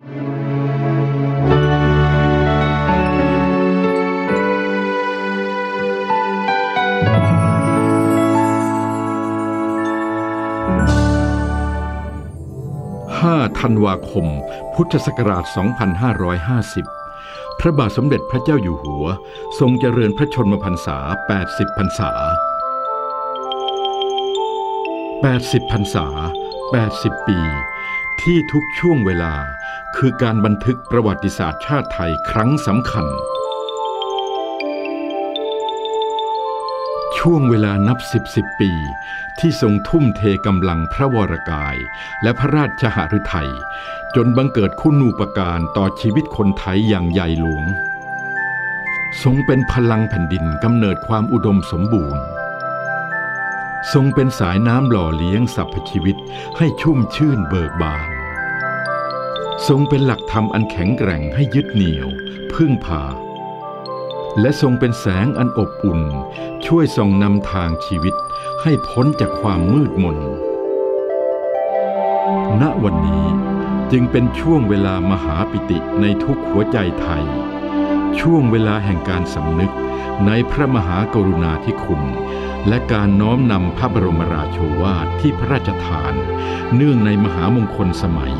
5 ธันวาคม พุทธศักราช 2550 พระบาทสมเด็จพระเจ้าอยู่หัว ทรงเจริญพระชนมพรรษา 80 พรรษา 80 พรรษา 80 ปี ที่ทุกช่วงเวลา คือการบันทึกประวัติศาสตร์ชาติไทยครั้งสำคัญ ช่วงเวลานับสิบสิบปี ที่ทรงทุ่มเทกำลังพระวรกาย และพระราชหฤทัย จนบังเกิดคุณูปการต่อชีวิตคนไทยอย่างใหญ่หลวง ทรงเป็นพลังแผ่นดินกำเนิดความอุดมสมบูรณ์ทรงเป็นสายน้ำหล่อเลี้ยงสรรพชีวิตให้ชุ่มชื่นเบิกบาน ทรงเป็นหลักธรรมอันแข็งแกร่งให้ยึดเหนี่ยว พึ่งพา และทรงเป็นแสงอันอบอุ่น ช่วยส่องนำทางชีวิตให้พ้นจากความมืดมน ณวันนี้จึงเป็นช่วงเวลามหาปิติในทุกหัวใจไทย ช่วงเวลาแห่งการสำนึกในพระมหากรุณาธิคุณ และการน้อมนำพระบรมราโชวาทที่พระราชทาน เนื่องในมหามงคลสมัย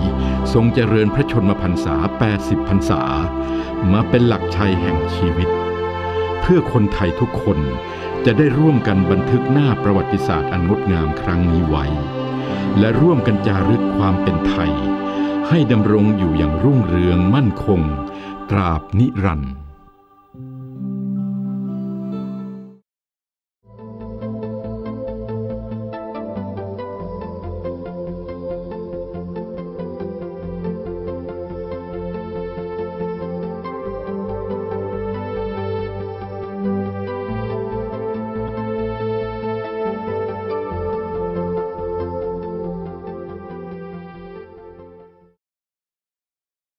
ทรงเจริญพระชนมพรรษา 80 พรรษา มาเป็นหลักชัยแห่งชีวิต เพื่อคนไทยทุกคนจะได้ร่วมกันบันทึกหน้าประวัติศาสตร์อันงดงามครั้งนี้ไว้ และร่วมกันจารึกความเป็นไทย ให้ดำรงอยู่อย่างรุ่งเรืองมั่นคง ตราบนิรันดร์